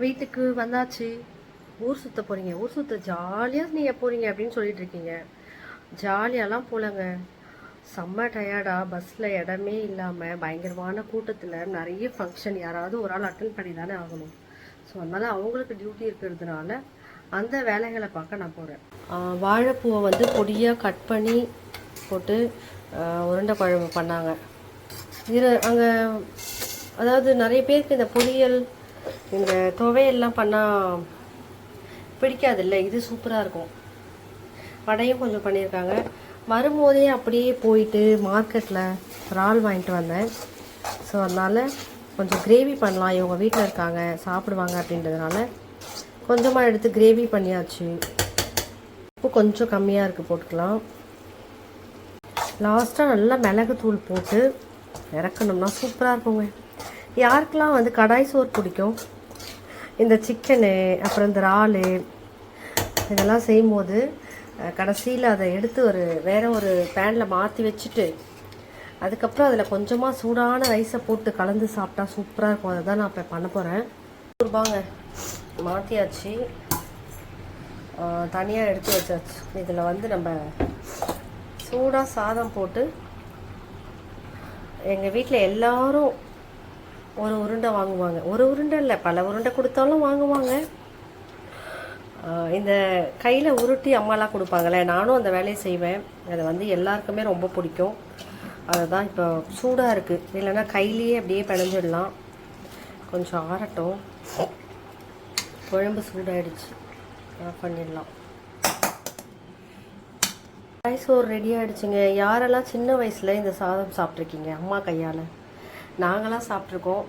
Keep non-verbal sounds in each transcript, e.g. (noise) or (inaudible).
வீட்டுக்கு வந்தாச்சு. ஊர் சுத்த போறீங்க ஊர் சுத்த ஜாலியாக நீங்கள் போறீங்க அப்படின்னு சொல்லிட்டு இருக்கீங்க. ஜாலியாலாம் போலங்க. செம்ம டயர்டா பஸ்ஸில் இடமே இல்லாமல் பயங்கரமான கூட்டத்தில் நிறைய ஃபங்க்ஷன் யாராவது ஒரு ஆள் அட்டன் பண்ணி தானே ஆகணும். ஸோ அதனால் அவங்களுக்கு டியூட்டி இருக்கிறதுனால அந்த வேலைகளை பார்க்க நான் போகிறேன் வாழைப்பூவை வந்து பொடியாக கட் பண்ணி போட்டு உருண்டை குழம்பு பண்ணாங்க. இரு அங்கே அதாவது நிறைய பேருக்கு இந்த பொரியல் இந்த துவையெல்லாம் பண்ணால் பிடிக்காதுல்ல? இது சூப்பராக இருக்கும். வடையும் கொஞ்சம் பண்ணியிருக்காங்க. வரும்போதே அப்படியே போயிட்டு மார்க்கெட்டில் இறால் வாங்கிட்டு வந்தேன். ஸோ அதனால் கொஞ்சம் கிரேவி பண்ணலாம். இவங்க வீட்டில் இருக்காங்க. சாப்பிடுவாங்க அப்படின்றதுனால கொஞ்சமாக எடுத்து கிரேவி பண்ணியாச்சு. உப்பு கொஞ்சம் கம்மியாக இருக்குது போட்டுக்கலாம். லாஸ்ட்டாக நல்லா மிளகுத்தூள் போட்டு இறக்கணும்னா சூப்பராக இருக்குங்க. யாருக்கெல்லாம் வந்து கடாய் சோறு பிடிக்கும்? இந்த சிக்கனு அப்புறம் இந்த இறாலு இதெல்லாம் செய்யும்போது கடைசியில் அதை எடுத்து ஒரு வேற ஒரு பேனில் மாற்றி வச்சுட்டு அதுக்கப்புறம் அதில் கொஞ்சமாக சூடான ரைஸை போட்டு கலந்து சாப்பிட்டா சூப்பராக இருக்கும். அதை தான் நான் இப்போ பண்ண போகிறேன் ரூபாங்க மாற்றியாச்சு தனியாக எடுத்து வச்சாச்சு. இதில் வந்து நம்ம சூடாக சாதம் போட்டு எங்கள் வீட்டில் எல்லோரும் ஒரு உருண்டை வாங்குவாங்க. ஒரு உருண்டை இல்லை பல உருண்டை கொடுத்தாலும் வாங்குவாங்க. இந்த கையில் உருட்டி அம்மாலாம் கொடுப்பாங்களே நானும் அந்த வேலையை செய்வேன். அது வந்து எல்லாருக்குமே ரொம்ப பிடிக்கும். அதுதான் இப்போ சூடாக இருக்குது இல்லைன்னா கையிலேயே அப்படியே பிணைஞ்சிடலாம். கொஞ்சம் ஆறட்டும். குழம்பு சூடாயிடுச்சு. ஆஃப் பண்ணிடலாம். ரைஸ் ஒரு ரெடி ஆயிடுச்சுங்க யாரெல்லாம் சின்ன வயசில் இந்த சாதம் சாப்பிட்ருக்கீங்க அம்மா கையால். நாங்களாம் சாப்பிட்ருக்கோம்.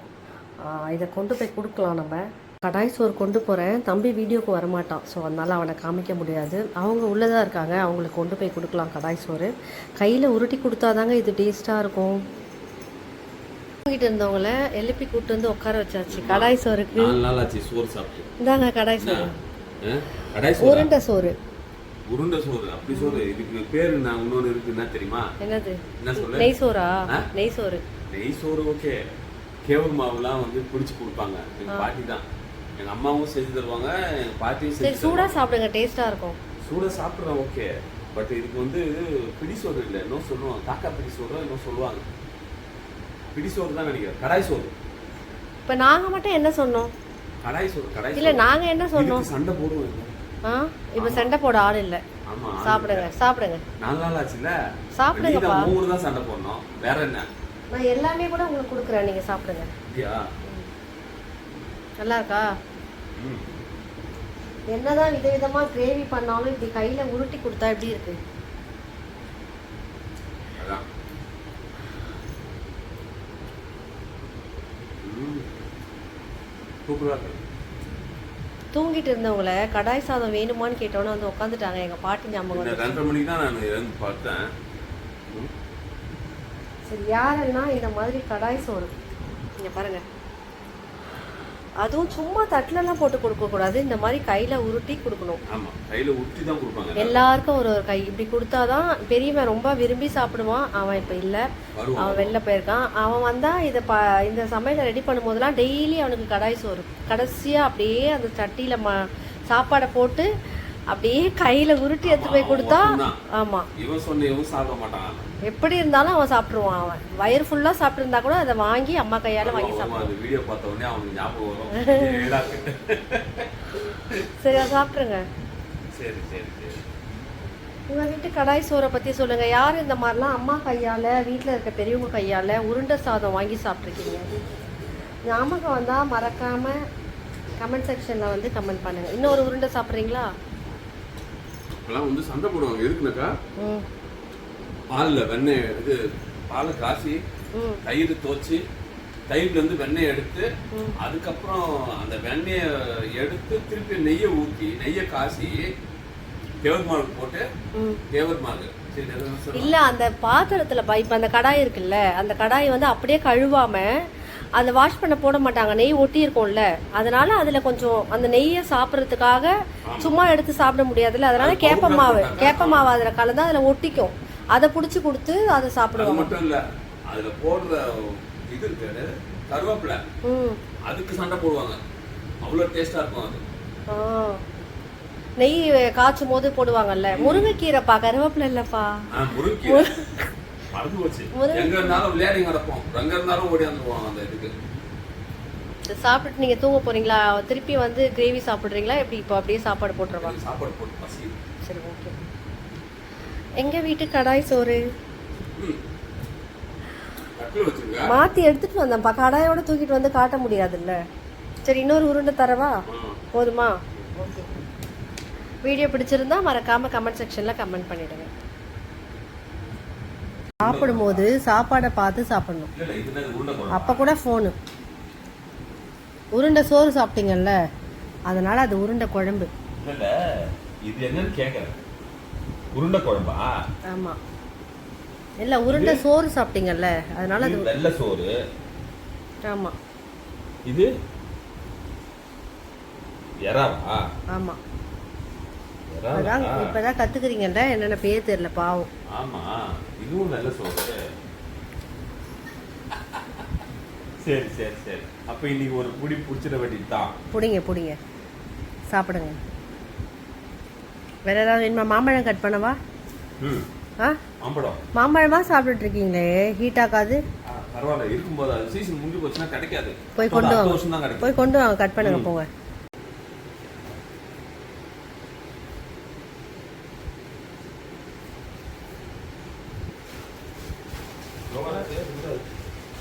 இதை கொண்டு போய் கொடுக்கலாம் நம்ம. கடாய் சோறு கொண்டு போகிறேன் தம்பி வீடியோக்கு வரமாட்டான். ஸோ அதனால் அவனை காமிக்க முடியாது. அவங்க உள்ளதாக இருக்காங்க. அவங்களுக்கு கொண்டு போய் கொடுக்கலாம் கடாய் சோறு. கையில் உருட்டி கொடுத்தாதாங்க இது டேஸ்ட்டாக இருக்கும். தூங்கிட்டு இருந்தவங்கள எழுப்பி கூட்டு வந்து உட்கார வச்சாச்சு. கடாய் சோறுக்கு. இந்தாங்க கடாய் சோறு. ஆ? கடாய் சோறு? உருண்டை சோறு. உருண்டை சோறு அப்படி சோறு. இதுக்கு பேரு நான் இன்னொன்னு இருக்கு. என்ன தெரியுமா? என்னது? என்ன சொல்லு? நெய் சோறா? நெய் சோறு. நெய் சோறு ஓகே. கேவுர் மாவுலாம் வந்து பிடிச்சு கொடுப்பாங்க. எங்க பாட்டி தான். எங்க அம்மாவும் செஞ்சு தருவாங்க எங்க பாட்டியும் சரி சூடாக சாப்பிடுங்க. டேஸ்ட்டாக இருக்கும். சூட சாப்பிட்றேன் ஓகே. பட் இதுக்கு வந்து பிடி சோறு இல்லை. இன்னும் சொல்லுவாங்க. காக்கா பிடி சோறு இன்னும் சொல்லுவாங்க. பிடி சோறு தான் நினைக்கிறேன். கடாய் சோறு. இப்போ நாங்கள் மட்டும் என்ன சொன்னோம்? கடாய் சோறு கடாய் இல்லை நாங்கள் என்ன சொன்னோம்? சண்டை போடுவோம். ஆ? இப்போ சண்டை போட ஆள் இல்லை. சாப்பிடுங்க சாப்பிடுங்க. நாலு நாள் ஆச்சுல்ல? சாப்பிடுங்கப்பா. மூணு தான் சண்டை போடணும். வேற என்ன? நான் எல்லாமே கூட உங்களுக்கு கொடுக்குறேன். நீங்கள் சாப்பிடுங்க. நல்லா இருக்கா. என்னதான் விதவிதமா கிரேவி பண்ணாலும் இப்படி கையில உருட்டி கொடுத்தா எப்படி இருக்கு? அதான். ம். சூப்பரா இருக்கு. தூங்கிட்டு இருந்தவங்கள கடாய் சாதம் வேணுமான்னு கேட்டோன்னே வந்து உட்காந்துட்டாங்க எங்க பாட்டி ஞாபகம் ரெண்டரை மணிக்கு தான் நான் பார்த்தேன். சரி யாரெல்லாம் இந்த மாதிரி கடாய் சோறு? இங்க பாருங்க. அதுவும் சும்மா தட்டுலலாம் போட்டு கொடுக்க கூடாது. இந்த மாதிரி கையில உருட்டி கொடுக்கணும். ஆமா. கையில உருட்டி தான் கொடுப்பாங்க. எல்லாருக்கும் ஒரு ஒரு கை. இப்படி கொடுத்தாதான் பெரியவன் ரொம்ப விரும்பி சாப்பிடுவான். அவன் இப்ப இல்ல. அவன் வெளில போயிருக்கான். அவன் வந்தா இதை ப இந்த சமையலை ரெடி பண்ணும்போதெல்லாம் டெய்லி அவனுக்கு கடாய் சோறு. கடைசியா அப்படியே அந்த சட்டியில ம சாப்பாடை போட்டு அப்படியே கையில உருட்டி எடுத்து போய் கொடுத்தா. ஆமா. இவன் சொன்ன இவன் சாப்பிட மாட்டான். எப்படி இருந்தாலும் அவன் சாப்பிடுவான் அவன் வயிறு ஃபுல்லா சாப்பிட்டிருந்தா கூட அதை வாங்கி அம்மா கையால வாங்கி சாப்பிடுவான் வீடியோ பார்த்த உடனே அவனுக்கு ஞாபகம். (laughs) சரி அதை சாப்பிட்ருங்க சரி சரி சரி. உங்க வீட்டு கடாய் சோறை பத்தி சொல்லுங்க. யார் இந்த மாதிரிலாம் அம்மா கையால வீட்ல இருக்க பெரியவங்க கையால உருண்டை சாதம் வாங்கி சாப்பிட்ருக்கீங்க ஞாபகம் வந்தா மறக்காம கமெண்ட் செக்ஷன்ல வந்து கமெண்ட் பண்ணுங்க. இன்னொரு உருண்டை சாப்பிட்றீங்களா? இப்பெல்லாம் வந்து சண்டை போடுவாங்க. எதுக்குனாக்கா? பால்ல வெண்ணெய் இது பாலை காசி தயிர் தோச்சு தயிர்ல இருந்து வெண்ணெய் எடுத்து. அதுக்கப்புறம் அந்த வெண்ணெயை எடுத்து திருப்பி நெய்யை ஊற்றி நெய்யை காசி கேவர் மாவு போட்டு ம். கேவர் மாவு. சரி அது என்ன சொல்றது? இல்ல அந்த பாத்திரத்துல இப்ப அந்த கடாய் இருக்குல்ல அந்த கடாய் வந்து அப்படியே கழுவாம அதை வாஷ் பண்ண போட மாட்டாங்க. நெய் ஒட்டி இருக்கும்ல அதனால அதுல கொஞ்சம் அந்த நெய்யை சாப்பிட்றதுக்காக சும்மா எடுத்து சாப்பிட முடியாதுல்ல. அதனால அது கேப்ப மாவு. கேப்ப மாவு அதுல கலந்து அதுல ஒட்டிக்கும். அதை புடிச்சு கொடுத்து அதை சாப்பிடுவாங்க. மட்டும் இல்ல அதுல போடுற இது இருக்கு கருவேப்பிலை. அதுக்கு சண்டை போடுவாங்க. அவ்வளோ டேஸ்டா இருக்கும் அது. நெய் காய்ச்சும் போது போடுவாங்கல்ல. முருங்கைக்கீரைப்பா கருவேப்பிலை இல்லப்பா. மறந்து போச்சு எங்க இருந்தாலும் விளையாடி கிடப்போம் எங்க இருந்தாலும் ஓடி வந்துருவோம் அந்த இதுக்கு. இது சாப்பிட்டு நீங்க தூங்க போறீங்களா? திருப்பி வந்து கிரேவி சாப்பிடுறீங்களா? எப்படி இப்போ அப்படியே சாப்பாடு போட்டுருவா எனக்கு சாப்பாடு போட்டு பசி சரி ஓகே எங்க வீட்டு கடாய் சோறு? மாத்தி எடுத்துட்டு வந்தேன்ப்பா கடாயோட தூக்கிட்டு வந்து காட்ட முடியாதுல்ல. சரி இன்னொரு உருண்டை தரவா. போதுமா? ஓகே வீடியோ பிடிச்சிருந்தா மறக்காம கமெண்ட் செக்ஷன்ல கமெண்ட் பண்ணிடுங்க. சாப்பிடும்போது சாப்பாடை பார்த்து சாப்பிடணும்? அப்ப கூட ஃபோனு உருண்டை சோறு சாப்பிட்டீங்கல்ல அதனால அது உருண்டை குழம்பு. இது என்னன்னு உருண்டை குழம்பா? ஆமா. இல்ல உருண்டை சோறு சாப்பிட்டீங்கல்ல அதனால அது வெள்ளை சோறு. ஆமா. இது எறாவா? ஆமா. அதான் இப்பதான் கத்துக்கிறீங்கல்ல என்னென்ன பேர் தெரியல பாவம். ஆமா இதுவும் நல்ல சோறு சரி சரி சரி. அப்ப இன்னைக்கு ஒரு புடி புடிச்சிட வேண்டியது தான் புடிங்க புடிங்க. சாப்பிடுங்க. வேற ஏதாவது வேணுமா? மாம்பழம் கட் பண்ணவா? ம். ஆ? ஆம்படம் மாம்பழமா சாப்பிட்டுட்டு இருக்கீங்களே? ஹீட் ஆகாது. பரவாயில்ல. இருக்கும்போது அது சீசன் முடிஞ்சு போச்சுன்னா கிடைக்காது. போய் கொண்டு வாங்க. போய் கொண்டு வாங்க. கட் பண்ணுங்க. போங்க.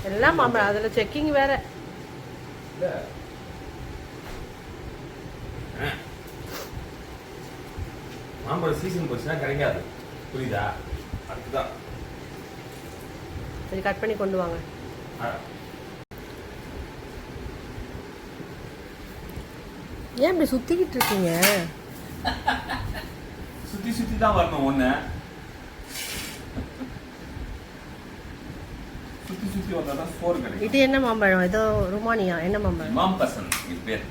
எல்லாம் மாம்பழம் அதுல செக்கிங் வேற இல்ல. ஆ. மாம்பழம் சீசன் போச்சுன்னா கிடைக்காது புரியுதா அதுதான் சரி கட் பண்ணி கொண்டு வாங்க. ஏன் இப்படி சுத்திக்கிட்டு இருக்கீங்க சுத்தி சுத்தி தான் வரணும் ஒண்ணு சுத்தி சுத்தி வந்தா தான் சோறு கிடைக்கும். இது என்ன மாம்பழம்? ஏதோ ருமானியா? என்ன மாம்பழம்? இமாம் பசன் இது பேர்.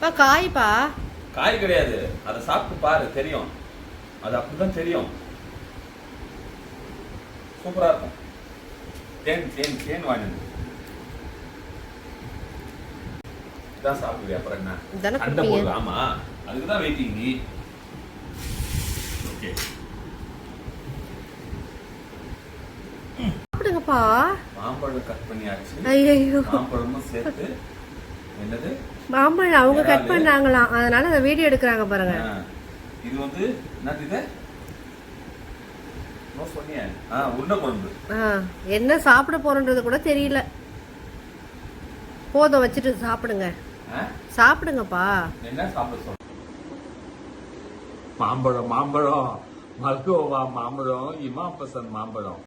பா காய்ப்பா. காய் கிடையாது. அதை சாப்பிட்டு பாரு தெரியும். அது அப்படிதான் தெரியும். சூப்பரா இருக்கும். தேன் தேன் தேன் வாங்கினது. இதான் சாப்பிடுவியா? அப்புறம் என்ன? கொடுப்பீங்க. போடுவ? ஆமா. அதுக்கு தான் வெயிட்டிங் ஓகே சாப்பிடுங்கப்பா மாம்பழம் கட் பண்ணியாச்சு ஐயோ மாம்பழமும் சேர்த்து என்னது? மாம்பழம் அவங்க கட். பண்ணாங்களாம் அதனால அதை வீடியோ எடுக்கிறாங்க பாருங்க. இது வந்து என்னது இது? என்ன சாப்பிட போறோன்றது கூட தெரியல. போதும் வச்சுட்டு சாப்பிடுங்க? சாப்பிடுங்கப்பா. என்ன சாப்பிட சொல்ற மாம்பழம் மாம்பழம். மல்கோவா மாம்பழம் இமாம் பசந்த் மாம்பழம்.